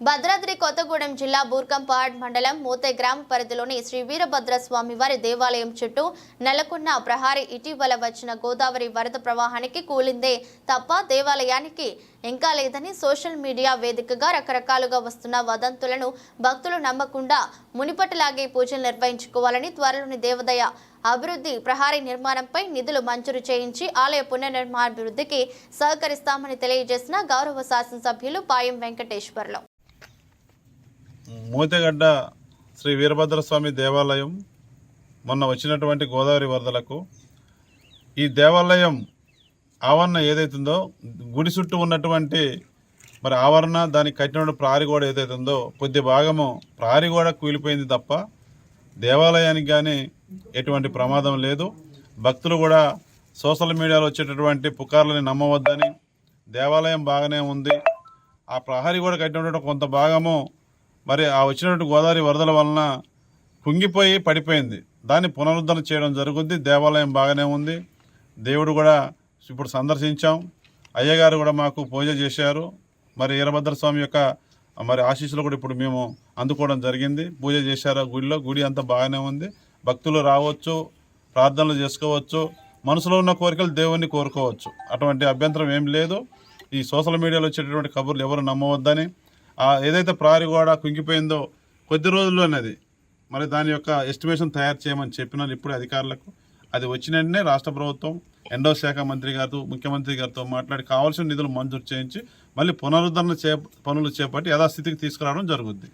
భద్రాద్రి కొత్తగూడెం జిల్లా బూర్కంపాడ్ మండలం మూతే గ్రామ పరిధిలోని శ్రీ వీరభద్ర స్వామి వారి దేవాలయం చుట్టూ నెలకొన్న ప్రహారీ ఇటీవల వచ్చిన గోదావరి వరద ప్రవాహానికి కూలిందే తప్ప దేవాలయానికి ఇంకా లేదని సోషల్ మీడియా వేదికగా రకరకాలుగా వస్తున్న వదంతులను భక్తులు నమ్మకుండా మునిపటిలాగే పూజలు నిర్వహించుకోవాలని త్వరలోని దేవదయ అభివృద్ధి ప్రహారీ నిర్మాణంపై నిధులు మంజూరు చేయించి ఆలయ పునర్నిర్మాణాభివృద్ధికి సహకరిస్తామని తెలియజేసిన గౌరవ శాసనసభ్యులు పాయం వెంకటేశ్వర్లు. మోతెగడ్డ శ్రీ వీరభద్రస్వామి దేవాలయం మొన్న వచ్చినటువంటి గోదావరి వరదలకు ఈ దేవాలయం ఆవరణ ఏదైతుందో గుడి చుట్టూ ఉన్నటువంటి మరి ఆవరణ దానికి కట్టిన ప్రారిగోడ ఏదైతుందో కొద్ది భాగము ప్రారిగోడ కూలిపోయింది తప్ప దేవాలయానికి కానీ ఎటువంటి ప్రమాదం లేదు. భక్తులు కూడా సోషల్ మీడియాలో వచ్చేటటువంటి పుకార్లని నమ్మవద్దని దేవాలయం బాగానే ఉంది. ఆ ప్రహరీ కూడా కట్టినటువంటి కొంత భాగము మరి ఆ వచ్చినటువంటి గోదావరి వరదల వలన కుంగిపోయి పడిపోయింది. దాన్ని పునరుద్ధరణ చేయడం జరుగుద్ది. దేవాలయం బాగానే ఉంది. దేవుడు కూడా ఇప్పుడు సందర్శించాం. అయ్యగారు కూడా మాకు పూజ చేశారు. మరి వీరభద్ర స్వామి యొక్క మరి ఆశీస్సులు కూడా ఇప్పుడు మేము అందుకోవడం జరిగింది. పూజ చేశారు గుడిలో. గుడి అంతా బాగానే ఉంది. భక్తులు రావచ్చు ప్రార్థనలు చేసుకోవచ్చు. మనసులో ఉన్న కోరికలు దేవుణ్ణి కోరుకోవచ్చు. అటువంటి అభ్యంతరం ఏం లేదు. ఈ సోషల్ మీడియాలో వచ్చేటటువంటి కబుర్లు ఎవరు నమ్మవద్దని ఏదైతే ప్రహరీ గోడ కుంగిపోయిందో కొద్ది రోజుల్లోనేది మరి దాని యొక్క ఎస్టిమేషన్ తయారు చేయమని చెప్పిన ఇప్పుడు అధికారులకు. అది వచ్చిన వెంటనే రాష్ట్ర ప్రభుత్వం ఎండో శాఖ మంత్రి గారితో ముఖ్యమంత్రి గారితో మాట్లాడి కావాల్సిన నిధులు మంజూరు చేయించి మళ్ళీ పునరుద్ధరణ చే పనులు చేపట్టి యథాస్థితికి తీసుకురావడం జరుగుద్ది.